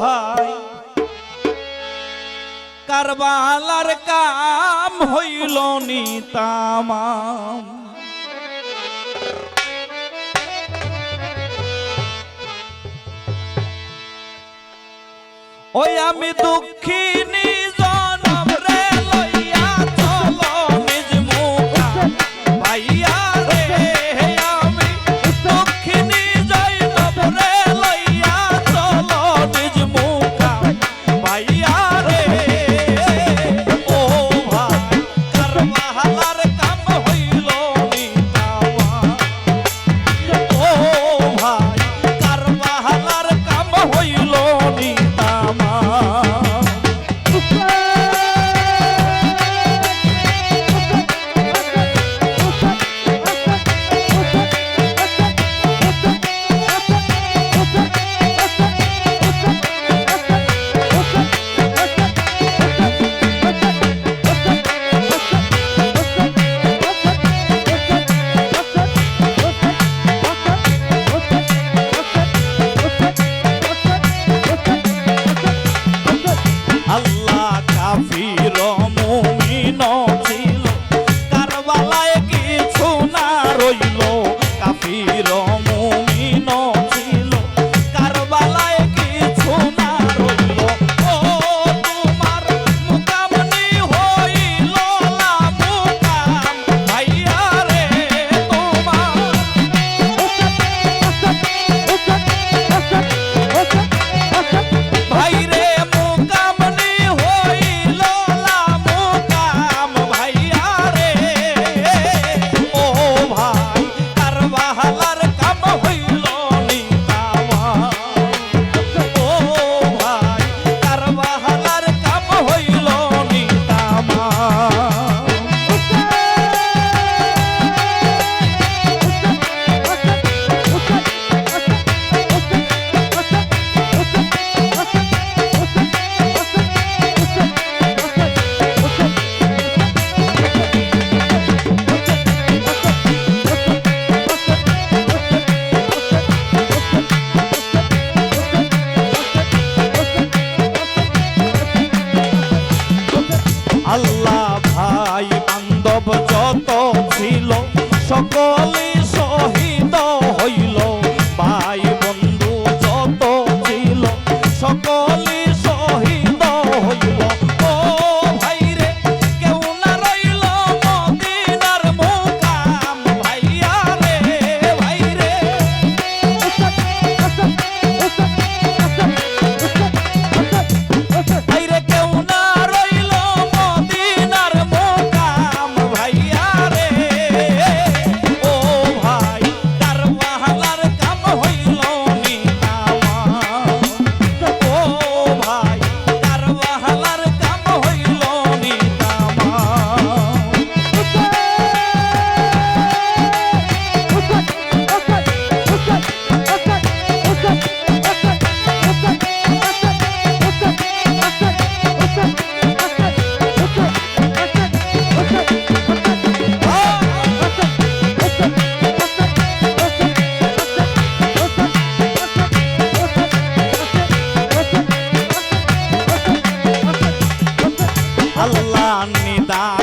ভাই। কারবালার কাম হইল নি তামাম। ওই আমি দুঃখিনী আল্লাহ নিদা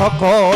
সকল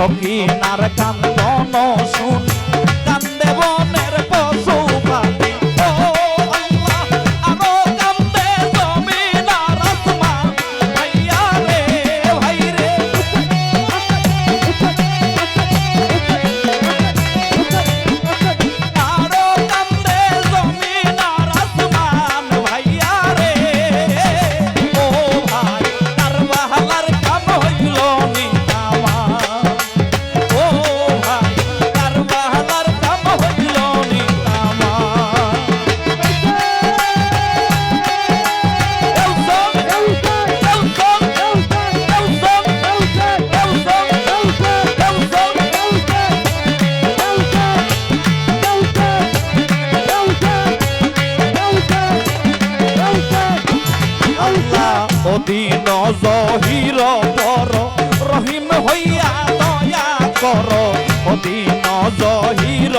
সখী নার কান্দ অধীন জহির পর রহিম হইয়া দয়া কর। দিন জহির